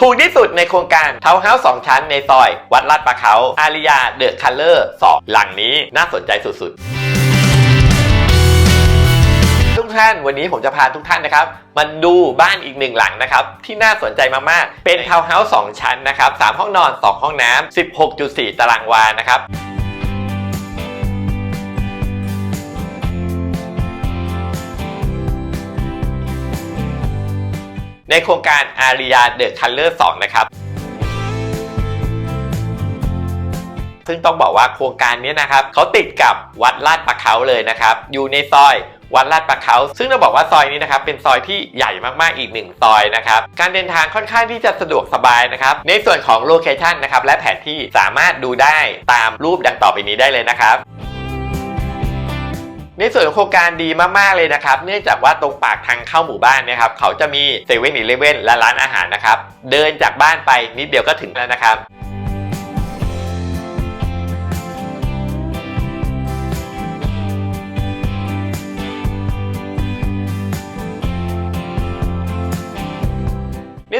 ถูกที่สุดในโครงการเทาเฮาส์สองชั้นในซอย วัดลาดประเขาอาริยาเดอะคัลเลอร์สองหลังนี้น่าสนใจสุดๆ ทุกท่านวันนี้ผมจะพาทุกท่านนะครับมันดูบ้านอีกหนึ่งหลังนะครับ ที่น่าสนใจมากๆ เป็นทาวน์เฮาส์สองชั้นนะครับสามห้องนอน2ห้องน้ำ16.4 ตารางวานะครับ ในโครงการอาริยาเดอะคัลเลอร์2นะครับซึ่งต้องบอกว่าโครงการนี้นะครับเขาติดกับวัดลาดประเขาเลยนะครับ อยู่ในซอยวัดลาดประเขา ซึ่งเราบอกว่าซอยนี้นะครับเป็นซอยที่ใหญ่มากๆอีกหนึ่งซอยนะครับ การเดินทางค่อนข้างที่จะสะดวกสบายนะครับ ในส่วนของโลเคชันนะครับและแผนที่สามารถดูได้ตามรูปดังต่อไปนี้ได้เลยนะครับ ในส่วนของโครงการดีมากๆเลยนะครับ เนื่องจากว่าตรงปากทางเข้าหมู่บ้านเนะครับเขาจะมีเซเว่นอีเลเว่นและร้านอาหารนะครับ เดินจากบ้านไปนิดเดียวก็ถึงแล้วนะครับ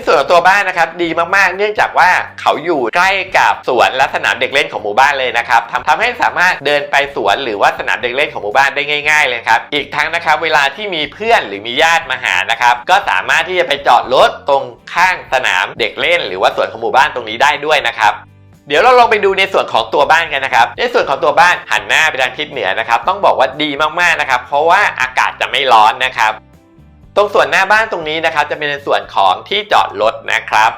ส่วนตัวบ้านนะครับดีมากๆ เนื่องจากว่าเขาอยู่ใกล้กับสวนและสนามเด็กเล่นของหมู่บ้านเลยนะครับทำทำให้สามารถเดินไปสวนหรือว่าสนามเด็กเล่นของหมู่บ้านได้ง่าย ๆ เลยครับ อีกทั้งนะครับเวลาที่มีเพื่อนหรือมีญาติมาหานะครับก็สามารถที่จะไปจอดรถตรงข้างสนามเด็กเล่น หรือว่าสวนของหมู่บ้านตรงนี้ได้ด้วยนะครับเดี๋ยวเราลองไปดูในส่วนของตัวบ้านกันนะครับ ในส่วนของตัวบ้านหันหน้าไปทางทิศเหนือนะครับ ต้องบอกว่าดีมากๆนะครับ เพราะว่าอากาศจะไม่ร้อนนะครับ ตรงส่วนหน้าบ้านตรงนี้นะครับจะเป็นในส่วนของที่จอดรถนะครับ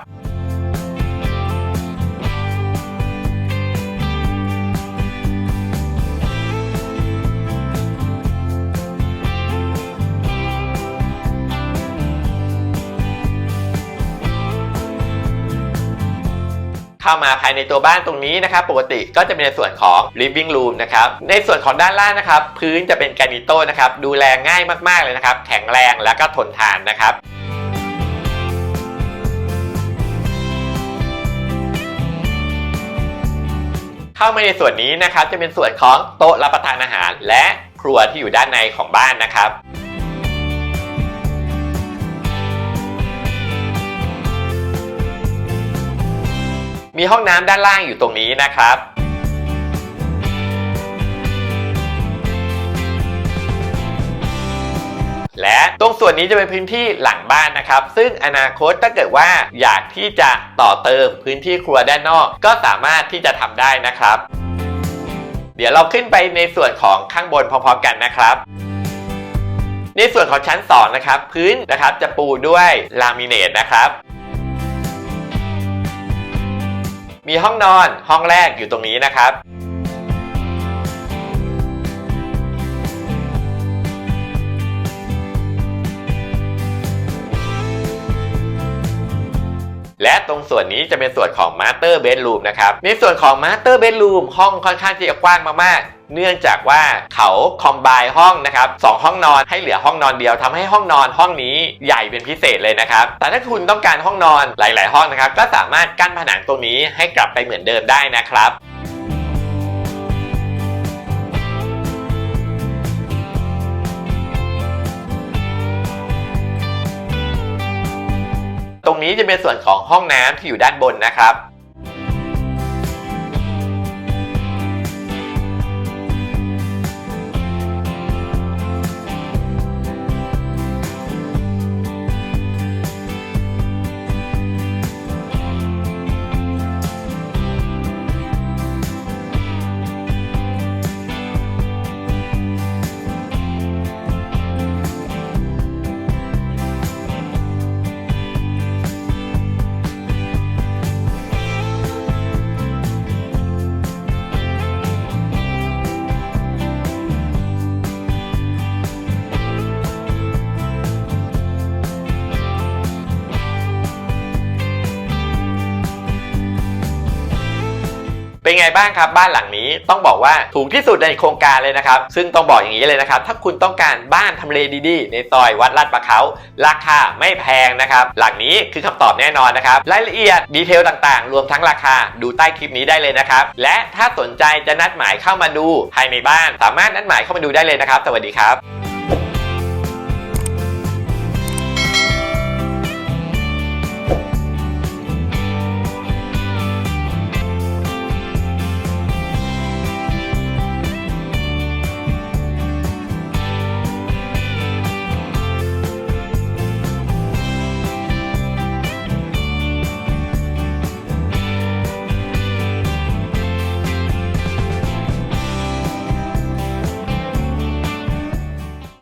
เข้ามาภายในตัวบ้านตรงนี้นะครับปกติก็จะเป็นในส่วนของ living room นะครับในส่วนของด้านล่างนะครับพื้นจะเป็นแกรนิโตนะครับดูแลง่ายมากๆเลยนะครับแข็งแรงและก็ทนทานนะครับเข้ามาในส่วนนี้นะครับจะเป็นส่วนของโต๊ะรับประทานอาหาร และครัวที่อยู่ด้านในของบ้านนะครับ มีห้องน้ำด้านล่างอยู่ตรงนี้นะครับ และตรงส่วนนี้จะเป็นพื้นที่หลังบ้านนะครับ ซึ่งอนาคตถ้าเกิดว่าอยากที่จะต่อเติมพื้นที่ครัวด้านนอก ก็สามารถที่จะทำได้นะครับ เดี๋ยวเราขึ้นไปในส่วนของข้างบนพร้อมๆกันนะครับในส่วนของชั้น 2 นะครับ พื้นนะครับจะปูด้วยลามิเนตนะครับ มีห้องนอนห้องแรกอยู่ตรงนี้นะครับ และตรงส่วนนี้จะเป็นส่วนของ Master Bedroom นะครับ ในส่วนของ Master Bedroom ห้องค่อนข้างที่จะกว้างมากๆ เนื่องจากว่าเขาคอมไบห้องนะครับสองห้องนอนให้เหลือห้องนอนเดียวทำให้ห้องนอนห้องนี้ใหญ่เป็นพิเศษเลยนะครับ แต่ถ้าคุณต้องการห้องนอนหลาย ๆ ห้องนะครับ ก็สามารถกั้นผนังตรงนี้ให้กลับไปเหมือนเดิมได้นะครับตรงนี้จะเป็นส่วนของห้องน้ำที่อยู่ด้านบนนะครับ เป็นไงบ้างครับบ้านหลังนี้ต้องบอกว่าถูกที่สุดในโครงการเลยนะครับ ซึ่งต้องบอกอย่างนี้เลยนะครับ ถ้าคุณต้องการบ้านทำเลดีๆ ในซอยวัดลาดประเขาราคาไม่แพงนะครับ หลังนี้คือคำตอบแน่นอนนะครับ รายละเอียดดีเทลต่างๆ รวมทั้งราคาดูใต้คลิปนี้ได้เลยนะครับ และถ้าสนใจจะนัดหมายเข้ามาดูภายในบ้าน สามารถนัดหมายเข้ามาดูได้เลยนะครับ สวัสดีครับ